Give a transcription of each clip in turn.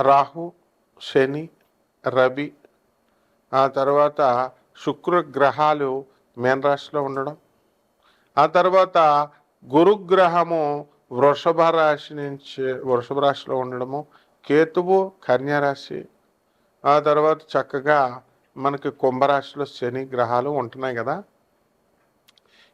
రాహు శని రవి. ఆ తర్వాత శుక్ర గ్రహాలు మేన రాశిలో ఉండడం. ఆ తర్వాత గురుగ్రహము వృషభ రాశి నుంచి వృషభ రాశిలో ఉండడము. కేతువు కన్యారాశి ఆ తర్వాత చక్కగా మనకి కుంభరాశిలో శని గ్రహాలు ఉంటున్నాయి కదా.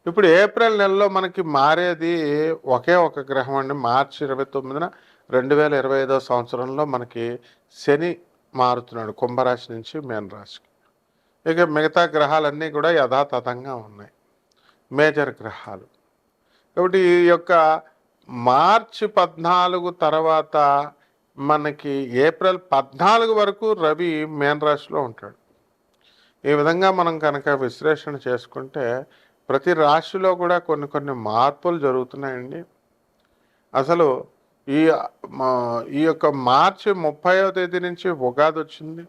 ఇప్పుడు ఏప్రిల్ నెలలో మనకి మారేది ఒకే ఒక గ్రహం అండి. మార్చి ఇరవై తొమ్మిదిన రెండు వేల ఇరవై ఐదో సంవత్సరంలో మనకి శని మారుతున్నాడు కుంభరాశి నుంచి మేన రాశికి. ఇక మిగతా గ్రహాలన్నీ కూడా యథాతథంగా ఉన్నాయి. మేజర్ గ్రహాలు. కాబట్టి ఈ యొక్క మార్చి పద్నాలుగు తర్వాత మనకి ఏప్రిల్ పద్నాలుగు వరకు రవి మేన రాశిలో ఉంటాడు. ఈ విధంగా మనం కనుక విశ్లేషణ చేసుకుంటే ప్రతి రాశిలో కూడా కొన్ని కొన్ని మార్పులు జరుగుతున్నాయండి. అసలు ఈ మా- ఈ యొక్క మార్చి ముప్పైవ తేదీ నుంచి ఉగాది వచ్చింది.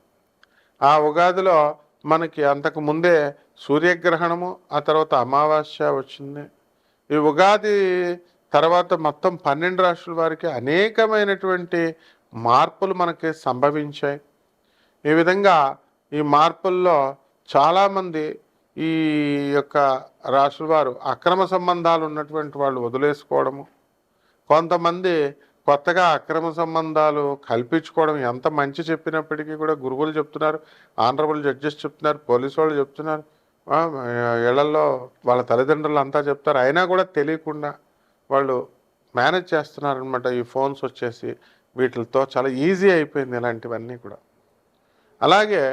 ఆ ఉగాదిలో మనకి అంతకు ముందే సూర్యగ్రహణము ఆ తర్వాత అమావాస్య వచ్చింది. ఈ ఉగాది తర్వాత మొత్తం పన్నెండు రాష్ట్రాల వారికి అనేకమైనటువంటి మార్పులు మనకి సంభవించాయి. ఈ విధంగా ఈ మార్పుల్లో చాలామంది ఈ యొక్క రాశుల వారు అక్రమ సంబంధాలు ఉన్నటువంటి వాళ్ళు వదిలేసుకోవడము కొంతమంది కొత్తగా అక్రమ సంబంధాలు కల్పించుకోవడం ఎంత మంచి చెప్పినప్పటికీ కూడా గురువులు చెప్తున్నారు ఆనరబుల్ జడ్జెస్ చెప్తున్నారు పోలీసు వాళ్ళు చెప్తున్నారు. ఇళ్ళలో వాళ్ళ తల్లిదండ్రులు అంతా చెప్తారు. అయినా కూడా తెలియకుండా వాళ్ళు మేనేజ్ చేస్తున్నారనమాట ఈ ఫోన్స్ వచ్చేసి. వీటితో చాలా ఈజీ అయిపోయింది ఇలాంటివన్నీ కూడా. అలాగే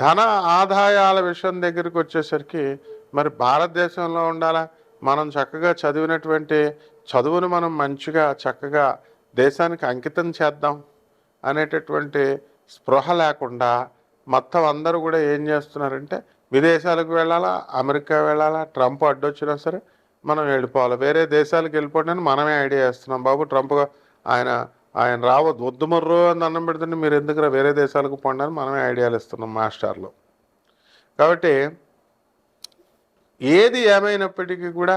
ధన ఆదాయాల విషయం దగ్గరికి వచ్చేసరికి మరి భారతదేశంలో ఉండాలా? మనం చక్కగా చదివినటువంటి చదువును మనం మంచిగా చక్కగా దేశానికి అంకితం చేద్దాం అనేటటువంటి స్పృహ లేకుండా మొత్తం అందరూ కూడా ఏం చేస్తున్నారంటే విదేశాలకు వెళ్ళాలా అమెరికా వెళ్ళాలా ట్రంప్ అడ్డొచ్చినా సరే మనం వెళ్ళిపోవాలి. వేరే దేశాలకు వెళ్ళిపోవడానికి మనమే ఐడియా చేస్తున్నాం బాబు ట్రంప్ ఆయన ఆయన రావద్దు వద్దు మర్రో అని అన్నం పెడుతుంటే మీరు ఎందుకు వేరే దేశాలకు పోండి మనమే ఐడియాలు ఇస్తున్నాం మాస్టర్లు. కాబట్టి ఏది ఏమైనప్పటికీ కూడా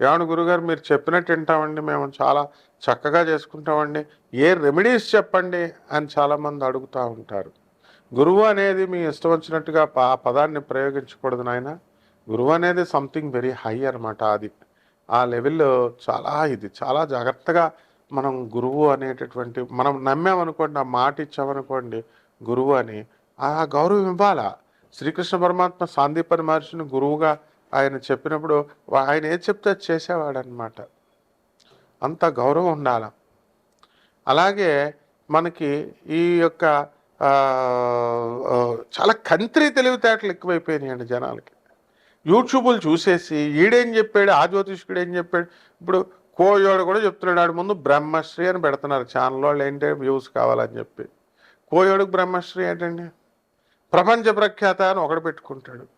ఏమన్నా గురుగారు మీరు చెప్పినట్టు వింటామండి మేము చాలా చక్కగా చేసుకుంటామండి. ఏ రెమెడీస్ చెప్పండి అని చాలామంది అడుగుతూ ఉంటారు. గురువు అనేది మీ ఇష్టం వచ్చినట్టుగా ఆ పదాన్ని ప్రయోగించకూడదు నాయన. గురువు అనేది సంథింగ్ వెరీ హై అనమాట అది. ఆ లెవెల్లో చాలా ఇది చాలా జాగ్రత్తగా మనం గురువు అనేటటువంటి మనం నమ్మామనుకోండి ఆ మాట ఇచ్చామనుకోండి గురువు అని ఆ గౌరవం ఇవ్వాలా? శ్రీకృష్ణ పరమాత్మ సాందీపని మహర్షిని గురువుగా ఆయన చెప్పినప్పుడు ఆయన ఏది చెప్తే చేసేవాడనమాట. అంత గౌరవం ఉండాల. అలాగే మనకి ఈ యొక్క చాలా కంత్రి తెలివితేటలు ఎక్కువైపోయినాయండి జనాలకి. యూట్యూబులు చూసేసి ఈడేం చెప్పాడు ఆ జ్యోతిష్కుడు ఏం చెప్పాడు ఇప్పుడు కోయోడు కూడా చెప్తున్నాడు ఆడు ముందు బ్రహ్మశ్రీ అని పెడుతున్నారు ఛానల్ వాళ్ళు ఏంటంటే వ్యూస్ కావాలని చెప్పి. కోయోడుకు బ్రహ్మశ్రీ ఏంటండి? ప్రపంచ ప్రఖ్యాత అని ఒకడు పెట్టుకుంటాడు.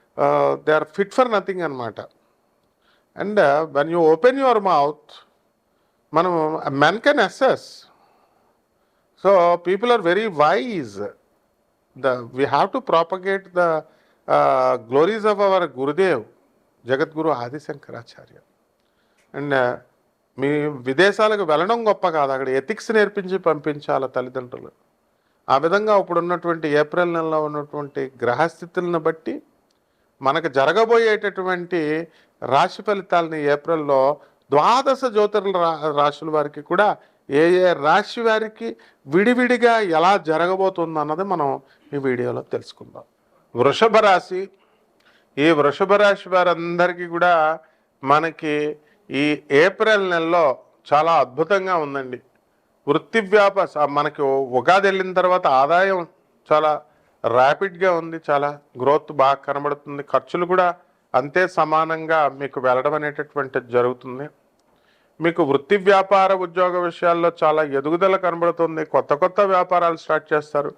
they are fit for nothing అనమాట and when you open your mouth మనం men can assess so people are very wise the we have to propagate the glories of our Gurudev Jagadguru Adi Shankaracharya and మీ విదేశాలకు వెళ్ళడం గొప్ప కాదు. అక్కడ ethics నేర్పించి పంపించాలి తల్లిదండ్రులు. ఆ విధంగా ఇప్పుడు ఉన్నటువంటి ఏప్రిల్ నెలలో ఉన్నటువంటి గ్రహస్థితులను బట్టి మనకు జరగబోయేటటువంటి రాశి ఫలితాలని ఏప్రిల్లో ద్వాదశ జ్యోతిర్ల రా- రాశుల వారికి కూడా ఏ ఏ రాశి వారికి విడివిడిగా ఎలా జరగబోతుంది అన్నది మనం ఈ వీడియోలో తెలుసుకుందాం. వృషభ రాశి ఈ వృషభ రాశి వారందరికీ కూడా మనకి ఈ ఏప్రిల్ నెలలో చాలా అద్భుతంగా ఉందండి. వృత్తి వ్యాపార మనకి ఉగాది వెళ్ళిన తర్వాత ఆదాయం చాలా ర్యాపిడ్గా ఉంది చాలా గ్రోత్ బాగా కనబడుతుంది. ఖర్చులు కూడా అంతే సమానంగా మీకు వెళ్ళడం అనేటటువంటిది జరుగుతుంది. మీకు వృత్తి వ్యాపార ఉద్యోగ విషయాల్లో చాలా ఎదుగుదల కనబడుతుంది. కొత్త కొత్త వ్యాపారాలు స్టార్ట్ చేస్తారు.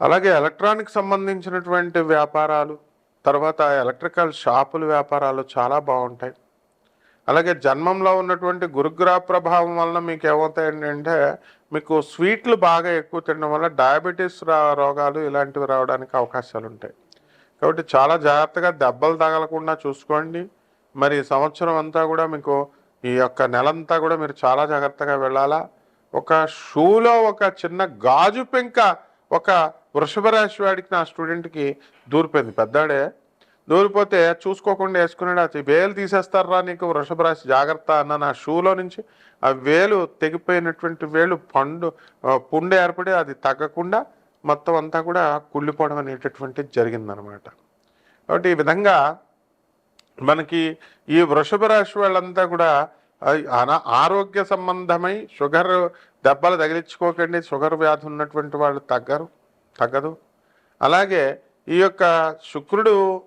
అలాగే ఎలక్ట్రానిక్ సంబంధించినటువంటి వ్యాపారాలు తర్వాత ఎలక్ట్రికల్ షాపుల వ్యాపారాలు చాలా బాగుంటాయి. అలాగే జన్మంలో ఉన్నటువంటి గురుగ్రహ ప్రభావం వలన మీకు ఏమవుతాయండి అంటే మీకు స్వీట్లు బాగా ఎక్కువ తినడం వల్ల డయాబెటీస్ రోగాలు ఇలాంటివి రావడానికి అవకాశాలు ఉంటాయి. కాబట్టి చాలా జాగ్రత్తగా దెబ్బలు తగలకుండా చూసుకోండి. మరి సంవత్సరం అంతా కూడా మీకు ఈ యొక్క నెలంతా కూడా మీరు చాలా జాగ్రత్తగా వెళ్ళాలా? ఒక షూలో ఒక చిన్న గాజు పెంక ఒక వృషభ రాశి వాడికి నా స్టూడెంట్కి దూరిపోయింది. పెద్దాడే దూరిపోతే చూసుకోకుండా వేసుకున్నాడు. ఆ వేలు తీసేస్తారా నీకు వృషభ రాశి? జాగ్రత్త అన్న నా షూలో నుంచి ఆ వేలు తెగిపోయినటువంటి వేలు పండు పుండు ఏర్పడి అది తగ్గకుండా మొత్తం అంతా కూడా కుళ్ళిపోవడం అనేటటువంటిది జరిగిందనమాట. కాబట్టి ఈ విధంగా మనకి ఈ వృషభ రాశి వాళ్ళంతా కూడా అనా- ఆరోగ్య సంబంధమై షుగర్ దెబ్బలు తగిలించుకోకండి. షుగర్ వ్యాధి ఉన్నటువంటి వాళ్ళు తగ్గరు తగ్గదు. అలాగే ఈ యొక్క శుక్రుడు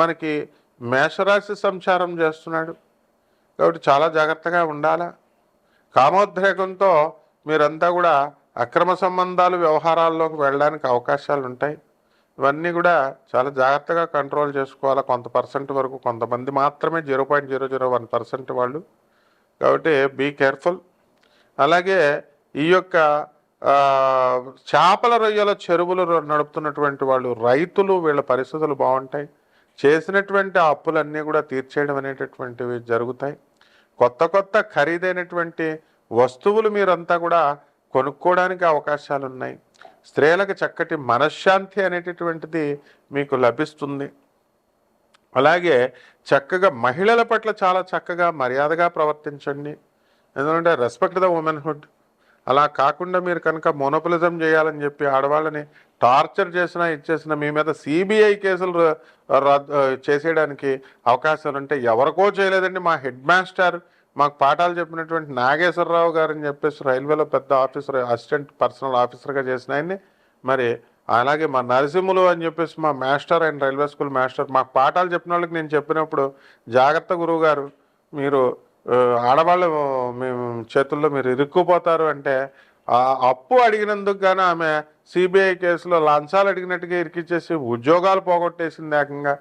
మనకి మేషరాశి సంచారం చేస్తున్నాడు. కాబట్టి చాలా జాగ్రత్తగా ఉండాలా? కామోద్రేకంతో మీరంతా కూడా అక్రమ సంబంధాలు వ్యవహారాల్లోకి వెళ్ళడానికి అవకాశాలు ఉంటాయి ఇవన్నీ కూడా చాలా జాగ్రత్తగా కంట్రోల్ చేసుకోవాలి? కొంత పర్సెంట్ వరకు కొంతమంది మాత్రమే zero point zero zero one percent వాళ్ళు. కాబట్టి బీ కేర్ఫుల్. అలాగే ఈ యొక్క చేపల రొయ్యల చెరువులు నడుపుతున్నటువంటి వాళ్ళు రైతులు వీళ్ళ పరిస్థితులు బాగుంటాయి. చేసినటువంటి ఆ అప్పులన్నీ కూడా తీర్చేయడం అనేటటువంటివి జరుగుతాయి. కొత్త కొత్త ఖరీదైనటువంటి వస్తువులు మీరంతా కూడా కొనుక్కోవడానికి అవకాశాలు ఉన్నాయి స్త్రీలకు చక్కటి మనశ్శాంతి అనేటటువంటిది మీకు లభిస్తుంది. అలాగే చక్కగా మహిళల పట్ల చాలా చక్కగా మర్యాదగా ప్రవర్తించండి. ఎందుకంటే రెస్పెక్ట్ ద ఉమెన్హుడ్ అలా కాకుండా మీరు కనుక మోనోపలిజం చేయాలని చెప్పి ఆడవాళ్ళని టార్చర్ చేసినా ఇచ్చేసినా మీ మీద సిబిఐ కేసులు రద్దు చేసేయడానికి అవకాశాలు ఉంటే ఎవరికో చేయలేదండి మా హెడ్ మాస్టర్. మాకు పాఠాలు చెప్పినటువంటి నాగేశ్వరరావు గారు అని చెప్పేసి రైల్వేలో పెద్ద ఆఫీసర్ అసిస్టెంట్ పర్సనల్ ఆఫీసర్గా చేసిన ఆయన్ని. మరి అలాగే మా నరసింహులు అని చెప్పేసి మా మాస్టర్ ఆయన రైల్వే స్కూల్ మాస్టర్. మాకు పాఠాలు చెప్పిన వాళ్ళకి నేను చెప్పినప్పుడు జాగ్రత్త గురువు గారు మీరు ఆడవాళ్ళు మేము చేతుల్లో మీరు ఇరుక్కుపోతారు అంటే ఆ అప్పు అడిగినందుకు గాను ఆమె సిబిఐ కేసులో లంచాలు అడిగినట్టుగా ఇరికిచ్చేసి ఉద్యోగాలు పోగొట్టేసింది ఏకంగా.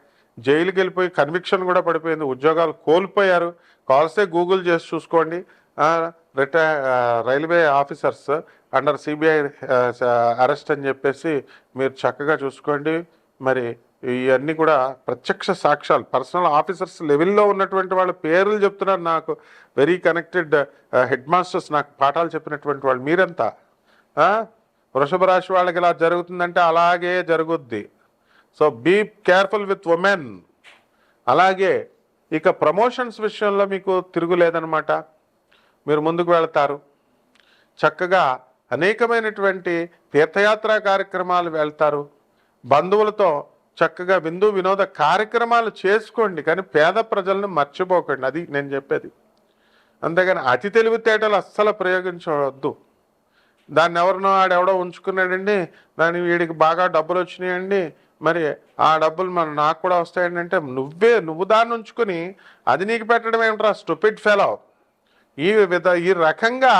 జైలుకి వెళ్ళిపోయి కన్విక్షన్ కూడా పడిపోయింది. ఉద్యోగాలు కోల్పోయారు. కాల్స్తే గూగుల్ చేసి చూసుకోండి. Retire railway officers under CBI arrest అని చెప్పేసి మీరు చక్కగా చూసుకోండి. మరి ఇవన్నీ కూడా ప్రత్యక్ష సాక్ష్యాలు. పర్సనల్ ఆఫీసర్స్ లెవెల్లో ఉన్నటువంటి వాళ్ళ పేర్లు చెప్తున్నారు నాకు. వెరీ కనెక్టెడ్ హెడ్ మాస్టర్స్ నాకు పాఠాలు చెప్పినటువంటి వాళ్ళు. మీరంతా? వృషభ రాశి వాళ్ళకి ఇలా జరుగుతుందంటే అలాగే జరుగుద్ది. So be careful with women అలాగే ఇక ప్రమోషన్స్ విషయంలో మీకు తిరుగులేదనమాట మీరు ముందుకు వెళ్తారు. చక్కగా అనేకమైనటువంటి తీర్థయాత్ర కార్యక్రమాలు వెళ్తారు. బంధువులతో చక్కగా విందు వినోద కార్యక్రమాలు చేసుకోండి కానీ పేద ప్రజలను మర్చిపోకండి. అది నేను చెప్పేది. అంతేగాని అతి తెలివితేటలు అస్సలు ప్రయోగించవద్దు. దాన్ని ఎవరినో ఆడెవడో ఉంచుకున్నాడండి దాని వీడికి బాగా డబ్బులు వచ్చినాయండి మరి ఆ డబ్బులు మన నాకు కూడా వస్తాయండి అంటే నువ్వే నువ్వు దాన్ని ఉంచుకుని అది నీకు పెట్టడం ఏమిట్రా? Stupid fellow. ఈ విధ ఈ రకంగా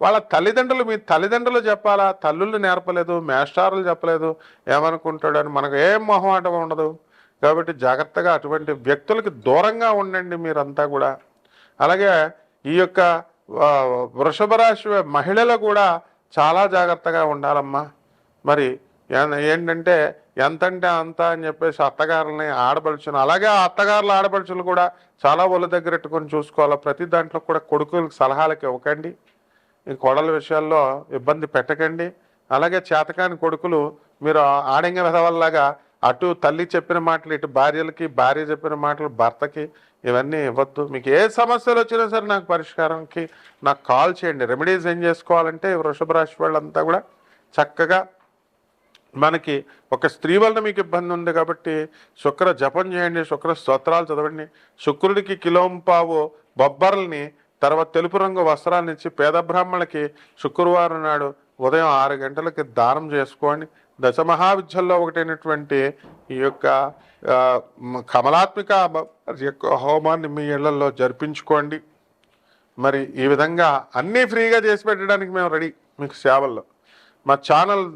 వాళ్ళ తల్లిదండ్రులు మీ తల్లిదండ్రులు చెప్పాలా? తల్లులు నేర్పలేదు మేస్టారులు చెప్పలేదు ఏమనుకుంటాడు అని మనకు ఏం మొహమాటం ఉండదు. కాబట్టి జాగ్రత్తగా అటువంటి వ్యక్తులకి దూరంగా ఉండండి మీరంతా కూడా. అలాగే ఈ యొక్క వృషభ రాశి మహిళలు కూడా చాలా జాగ్రత్తగా ఉండాలమ్మా. మరి ఏంటంటే ఎంతంటే అంత అని చెప్పేసి అత్తగారులని ఆడపడుచును అలాగే ఆ అత్తగారుల ఆడపడుచులు కూడా చాలా ఒళ్ళు దగ్గర పెట్టుకొని చూసుకోవాలి. ప్రతి దాంట్లో కూడా కొడుకులకు సలహాలకు ఇవ్వకండి. ఈ కోడల విషయాల్లో ఇబ్బంది పెట్టకండి. అలాగే చేతకాని కొడుకులు మీరు ఆడంగ విధవల్లాగా అటు తల్లి చెప్పిన మాటలు ఇటు భార్యలకి భార్య చెప్పిన మాటలు భర్తకి ఇవన్నీ ఇవ్వద్దు. మీకు ఏ సమస్యలు వచ్చినా సరే నాకు పరిష్కారంకి నాకు కాల్ చేయండి. రెమెడీస్ ఏం చేసుకోవాలంటే వృషభ రాశి వాళ్ళంతా కూడా చక్కగా మనకి ఒక స్త్రీ వలన మీకు ఇబ్బంది ఉంది కాబట్టి శుక్ర జపం చేయండి శుక్ర స్తోత్రాలు చదవండి. శుక్రుడికి కిలోంపావు బొబ్బర్లని తర్వాత తెలుపు రంగు వస్త్రాలను ఇచ్చి పేద బ్రాహ్మణులకి శుక్రవారం నాడు ఉదయం ఆరు గంటలకి దానం చేసుకోండి. దశ మహావిద్యల్లో ఒకటైనటువంటి ఈ యొక్క కమలాత్మిక యొక్క హోమాన్ని మీ ఇళ్ళలో జరిపించుకోండి. మరి ఈ విధంగా అన్నీ ఫ్రీగా చేసి పెట్టడానికి మేము రెడీ మీకు సేవల్లో. మా ఛానల్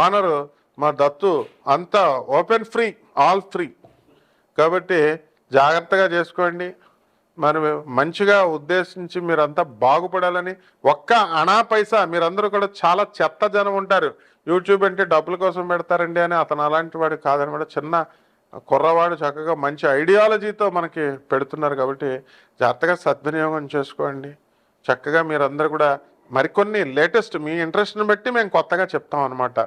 ఓనరు మా దత్తు అంతా ఓపెన్ ఫ్రీ ఆల్ ఫ్రీ. కాబట్టి జాగ్రత్తగా చేసుకోండి. మరి మంచిగా ఉద్దేశించి మీరంతా బాగుపడాలని ఒక్క అనా పైసా మీరందరూ కూడా చాలా చెత్త జనం ఉంటారు. యూట్యూబ్ అంటే డబ్బుల కోసం పెడతారండి అని అతను అలాంటి వాడు కాదని కూడా చిన్న కుర్రవాడు చక్కగా మంచి ఐడియాలజీతో మనకి పెడుతున్నారు కాబట్టి జాగ్రత్తగా సద్వినియోగం చేసుకోండి. చక్కగా మీరందరూ కూడా మరికొన్ని లేటెస్ట్ మీ ఇంట్రెస్ట్ని బట్టి మేము కొత్తగా చెప్తాం అనమాట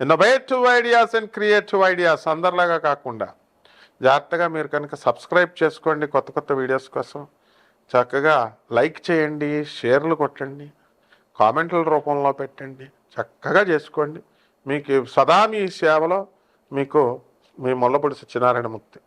innovative ideas and creative ideas అందరిలాగా కాకుండా. జాగ్రత్తగా మీరు కనుక సబ్స్క్రైబ్ చేసుకోండి కొత్త కొత్త వీడియోస్ కోసం. చక్కగా లైక్ చేయండి షేర్లు కొట్టండి కామెంట్ల రూపంలో పెట్టండి చక్కగా చేసుకోండి. మీకు సదా మీ సేవలో మీకు మీ ముల్లపొడి సత్యనారాయణ ముక్తి